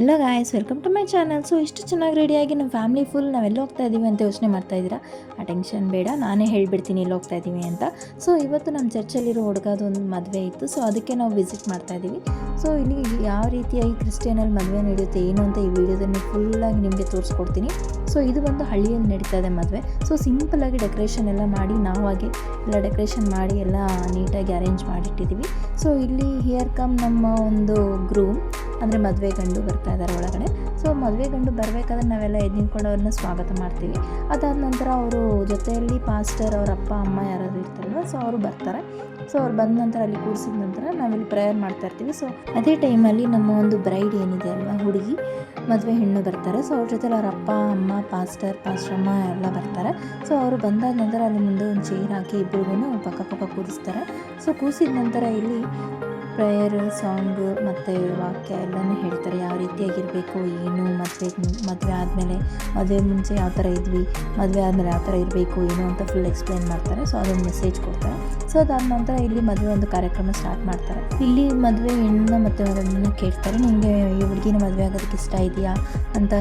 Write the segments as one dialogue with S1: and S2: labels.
S1: ಎಲ್ಲ guys welcome to my channel so ಇಷ್ಟು ಚೆನ್ನಾಗಿ ರೆಡಿಯಾಗಿ ನಮ್ಮ ಫ್ಯಾಮಿಲಿ ಫುಲ್ ನಾವೆಲ್ಲ ಹೋಗ್ತಾ ಇದ್ದೀವಿ ಅಂತ ಯೋಚನೆ ಮಾಡ್ತಾ ಇದ್ದೀರಾ? ಆ ಟೆನ್ಷನ್ ಬೇಡ, ನಾನೇ ಹೇಳಿಬಿಡ್ತೀನಿ ಇಲ್ಲಿ ಹೋಗ್ತಾ ಇದ್ದೀವಿ ಅಂತ. ಸೊ ಇವತ್ತು ನಮ್ಮ ಚರ್ಚಲ್ಲಿರೋ ಹುಡುಗದೊಂದು ಮದುವೆ ಇತ್ತು. ಸೊ ಅದಕ್ಕೆ ನಾವು ವಿಸಿಟ್ ಮಾಡ್ತಾ ಇದ್ದೀವಿ ಸೊ ಇಲ್ಲಿ ಯಾವ ರೀತಿಯಾಗಿ ಕ್ರಿಶ್ಚಿಯನಲ್ಲಿ ಮದುವೆ ನಡೆಯುತ್ತೆ, ಏನು ಅಂತ ಈ ವಿಡಿಯೋದಲ್ಲಿ ಫುಲ್ಲಾಗಿ ನಿಮಗೆ ತೋರಿಸ್ಕೊಡ್ತೀನಿ. ಸೊ ಇದು ಬಂದು ಹಳ್ಳಿಯಲ್ಲಿ ನಡೀತಾ ಇದೆ ಮದುವೆ. ಸೊ ಸಿಂಪಲಾಗಿ ಡೆಕೋರೇಷನ್ ಎಲ್ಲ ಮಾಡಿ ನಾವಾಗೆ ಎಲ್ಲ ಡೆಕೋರೇಷನ್ ಮಾಡಿ, ಎಲ್ಲ ನೀಟಾಗಿ ಅರೇಂಜ್ ಮಾಡಿಟ್ಟಿದ್ದೀವಿ. ಸೊ ಇಲ್ಲಿ ಹಿಯರ್ ಕಮ್ ನಮ್ಮ ಒಂದು ಗ್ರೂಮ್ ಅಂದರೆ ಮದುವೆ ಗಂಡು ಬರ್ತಾ ಇದ್ದಾರೆ ಒಳಗಡೆ. ಸೊ ಮದುವೆ ಗಂಡು ಬರಬೇಕಾದ್ರೆ ನಾವೆಲ್ಲ ಎದ್ದು ನಿಂತ್ಕೊಂಡು ಅವ್ರನ್ನ ಸ್ವಾಗತ ಮಾಡ್ತೀವಿ. ಅದಾದ ನಂತರ ಅವರು ಜೊತೆಯಲ್ಲಿ ಪಾಸ್ಟರ್ ಅವ್ರ ಅಪ್ಪ, ಅಮ್ಮ ಯಾರಾದರೂ ಇರ್ತಾರಲ್ಲ ಸೊ ಅವರು ಬರ್ತಾರೆ. ಸೊ ಅವ್ರು ಬಂದ ನಂತರ ಅಲ್ಲಿ ಕೂರಿಸಿದ ನಂತರ ನಾವಿಲ್ಲಿ ಪ್ರೇಯರ್ ಮಾಡ್ತಾ ಇರ್ತೀವಿ. ಸೊ ಅದೇ ಟೈಮಲ್ಲಿ ನಮ್ಮ ಒಂದು ಬ್ರೈಡ್ ಏನಿದೆ ಅಲ್ವಾ, ಹುಡುಗಿ, ಮದುವೆ ಹೆಣ್ಣು ಬರ್ತಾರೆ. ಸೊ ಅವ್ರ ಜೊತೆಲಿ ಅವ್ರ ಅಪ್ಪ, ಅಮ್ಮ ಪಾಸ್ಟರ್ ಪಾಸ್ಟ್ರಮ್ಮ ಎಲ್ಲ ಬರ್ತಾರೆ. ಸೊ ಅವರು ಬಂದಾದ ನಂತರ ಅಲ್ಲಿ ಮುಂದೆ ಒಂದು ಚೇರ್ ಹಾಕಿ ಇಬ್ಬರಿಗೂ ಪಕ್ಕ ಪಕ್ಕ ಕೂರಿಸ್ತಾರೆ. ಸೊ ಕೂರಿಸಿದ ನಂತರ ಇಲ್ಲಿ ಪ್ರೇಯರ್, ಸಾಂಗ್ ಮತ್ತು ವಾಕ್ಯ ಎಲ್ಲನೂ ಹೇಳ್ತಾರೆ. ಯಾವ ರೀತಿಯಾಗಿರಬೇಕು ಏನು, ಮದುವೆ ಮದುವೆ ಆದಮೇಲೆ ಮದುವೆ ಮುಂಚೆ ಯಾವ ಥರ ಇದ್ವಿ, ಮದುವೆ ಆದಮೇಲೆ ಯಾವ ಥರ ಇರಬೇಕು, ಏನು ಅಂತ ಫುಲ್ ಎಕ್ಸ್ಪ್ಲೈನ್ ಮಾಡ್ತಾರೆ. ಸೊ ಅದೊಂದು ಮೆಸೇಜ್ ಕೊಡ್ತಾರೆ. ಸೊ ಅದಾದ ನಂತರ ಇಲ್ಲಿ ಮದುವೆ ಒಂದು ಕಾರ್ಯಕ್ರಮ ಸ್ಟಾರ್ಟ್ ಮಾಡ್ತಾರೆ. ಇಲ್ಲಿ ಮದುವೆ ಹೆಣ್ಣನ್ನ ಮತ್ತು ಗಂಡನ ಕೇಳ್ತಾರೆ. ನಿಮಗೆ ಈ ಹುಡುಗಿನ ಮದುವೆ ಆಗೋದಕ್ಕೆ ಇಷ್ಟ ಇದೆಯಾ ಅಂತ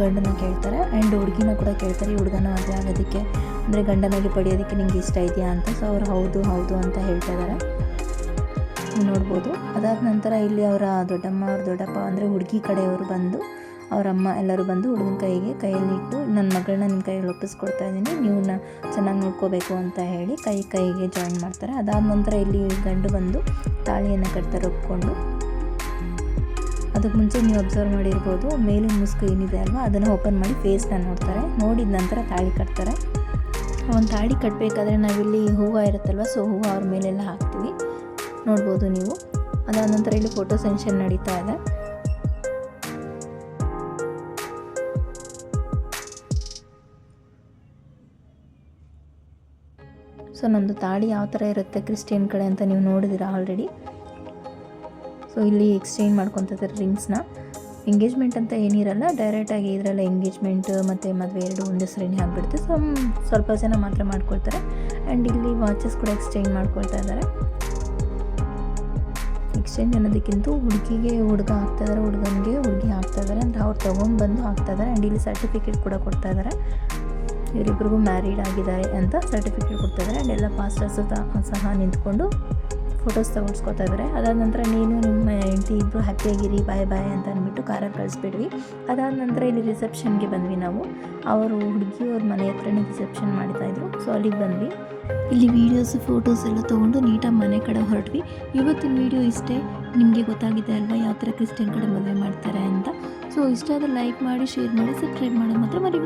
S1: ಗಂಡನ ಕೇಳ್ತಾರೆ. ಆ್ಯಂಡ್ ಹುಡುಗಿನ ಕೂಡ ಕೇಳ್ತಾರೆ, ಈ ಹುಡುಗನ ಮದುವೆ ಆಗೋದಕ್ಕೆ, ಅಂದರೆ ಗಂಡನಾಗಿ ಪಡೆಯೋದಕ್ಕೆ ನಿಮಗೆ ಇಷ್ಟ ಇದೆಯಾ ಅಂತ. ಸೊ ಅವ್ರು ಹೌದು ಹೌದು ಅಂತ ಹೇಳ್ತಾ ಇದ್ದಾರೆ. ನೋಡ್ಬೋದು. ಅದಾದ ನಂತರ ಇಲ್ಲಿ ಅವರ ದೊಡ್ಡಮ್ಮ, ಅವ್ರ ದೊಡ್ಡಪ್ಪ ಅಂದರೆ ಹುಡುಗಿ ಕಡೆಯವರು ಬಂದು ಅವರಮ್ಮ ಎಲ್ಲರೂ ಬಂದು ಹುಡುಗನ ಕೈಗೆ ಕೈಯಲ್ಲಿ ಇಟ್ಟು ನನ್ನ ಮಗಳನ್ನ ನಿಮ್ಮ ಕೈಯಲ್ಲಿ ಒಪ್ಪಿಸ್ಕೊಡ್ತಾ ಇದ್ದೀನಿ ನೀವನ್ನ ಚೆನ್ನಾಗಿ ನೋಡ್ಕೋಬೇಕು ಅಂತ ಹೇಳಿ ಕೈ ಕೈಗೆ ಜಾಯಿನ್ ಮಾಡ್ತಾರೆ. ಅದಾದ ನಂತರ ಇಲ್ಲಿ ಗಂಡು ಬಂದು ತಾಳಿಯನ್ನು ಕಟ್ತಾರೆ ಒಪ್ಕೊಂಡು ಅದಕ್ಕೆ ಮುಂಚೆ ನೀವು ಅಬ್ಸರ್ವ್ ಮಾಡಿರ್ಬೋದು, ಮೇಲಿನ ಮುಸ್ಕು ಏನಿದೆ ಅಲ್ವಾ, ಅದನ್ನು ಓಪನ್ ಮಾಡಿ ಫೇಸ್ನ ನೋಡ್ತಾರೆ. ನೋಡಿದ ನಂತರ ತಾಳಿ ಕಟ್ತಾರೆ. ಒಂದು ತಾಳಿ ಕಟ್ಟಬೇಕಾದ್ರೆ ನಾವಿಲ್ಲಿ ಹೂವು ಇರುತ್ತಲ್ವ ಸೊ ಹೂವು ಅವ್ರ ಮೇಲೆಲ್ಲ ಹಾಕ್ತೀವಿ. ನೋಡ್ಬೋದು ನೀವು. ಅದಾದ ನಂತರ ಇಲ್ಲಿ ಫೋಟೋ ಸೆನ್ಷನ್ ನಡೀತಾ ಇದೆ. ಸೊ ನಮ್ಮದು ತಾಳಿ ಯಾವ ಥರ ಇರುತ್ತೆ ಕ್ರಿಸ್ಟಿಯನ್ ಕಡೆ ಅಂತ ನೀವು ನೋಡಿದ್ದೀರಾ ಆಲ್ರೆಡಿ ಸೊ ಇಲ್ಲಿ ಎಕ್ಸ್ಚೇಂಜ್ ಮಾಡ್ಕೊತಿದ್ದಾರೆ ರಿಂಗ್ಸ್ನ ಎಂಗೇಜ್ಮೆಂಟ್ ಅಂತ ಏನಿರಲ್ಲ ಡೈರೆಕ್ಟಾಗಿ ಇದರಲ್ಲ ಎಂಗೇಜ್ಮೆಂಟ್ ಮತ್ತು ಮದುವೆ ಎರಡು ಒಂದೇ ಸರಿನೇ ಆಗಿಬಿಡುತ್ತೆ. ಸೊ ಸ್ವಲ್ಪ ಜನ ಮಾತ್ರ ಮಾಡ್ಕೊಳ್ತಾರೆ. ಆ್ಯಂಡ್ ಇಲ್ಲಿ ವಾಚಸ್ ಕೂಡ ಎಕ್ಸ್ಚೇಂಜ್ ಮಾಡ್ಕೊಳ್ತಾ ಇದ್ದಾರೆ. ಎಕ್ಸ್ಚೇಂಜ್ ಅನ್ನೋದಕ್ಕಿಂತ ಹುಡುಗಿಗೆ ಹುಡುಗ ಹಾಕ್ತಾ ಇದ್ದಾರೆ ಹುಡುಗನಿಗೆ ಹುಡುಗಿ ಹಾಕ್ತಾ ಇದ್ದಾರೆ ಅಂದರೆ ಅವ್ರು ತೊಗೊಂಡ್ಬಂದು ಹಾಕ್ತಾ ಇದ್ದಾರೆ ಆ್ಯಂಡ್ ಇಲ್ಲಿ ಸರ್ಟಿಫಿಕೇಟ್ ಕೂಡ ಕೊಡ್ತಾ ಇದ್ದಾರೆ ಇವರಿಬ್ಬರಿಗೂ ಮ್ಯಾರಿಡ್ ಆಗಿದ್ದಾರೆ ಅಂತ ಸರ್ಟಿಫಿಕೇಟ್ ಕೊಡ್ತಾ ಇದ್ದಾರೆ ಆ್ಯಂಡ್ ಎಲ್ಲ ಪಾಸ್ಟರ್ಸು ಸಹ ನಿಂತ್ಕೊಂಡು ಫೋಟೋಸ್ ತೊಗೊಂಡ್ಸ್ಕೊತಾ ಇದ್ದಾರೆ ಅದಾದ ನಂತರ ನೀನು ನಿಮ್ಮ ಹೆಂಡತಿ ಇಬ್ಬರು ಹ್ಯಾಪಿಯಾಗಿರಿ ಬಾಯ್ ಬಾಯ್ ಅಂತ ಅಂದ್ಬಿಟ್ಟು ಕಾರಾಗಿ ಕಳಿಸ್ಬಿಡ್ವಿ ಅದಾದ ನಂತರ ಇಲ್ಲಿ ರಿಸೆಪ್ಷನ್ಗೆ ಬಂದ್ವಿ ನಾವು. ಅವರು ಹುಡುಗಿ ಅವ್ರ ಮನೆ ಹತ್ರನೇ ರಿಸೆಪ್ಷನ್ ಮಾಡ್ತಾಯಿದ್ರು ಸೊ ಅಲ್ಲಿಗೆ ಬಂದ್ವಿ. ಇಲ್ಲಿ ವೀಡಿಯೋಸ್ ಫೋಟೋಸ್ ಎಲ್ಲ ತೊಗೊಂಡು ನೀಟಾಗಿ ಮನೆ ಕಡೆ ಹೊರಟ್ವಿ. ಇವತ್ತಿನ ವೀಡಿಯೋ ಇಷ್ಟೇ. ನಿಮಗೆ ಗೊತ್ತಾಗಿದೆ ಅಲ್ವಾ ಯಾವ ಥರ ಕ್ರಿಸ್ಟಿಯನ್ ಕಡೆ ಮದುವೆ ಮಾಡ್ತಾರೆ ಅಂತ. ಸೊ ಇಷ್ಟ ಆದರೆ ಲೈಕ್ ಮಾಡಿ ಶೇರ್ ಮಾಡಿ ಸಬ್ಸ್ಕ್ರೈಬ್ ಮಾಡೋದು ಮಾತ್ರ ಮರಿ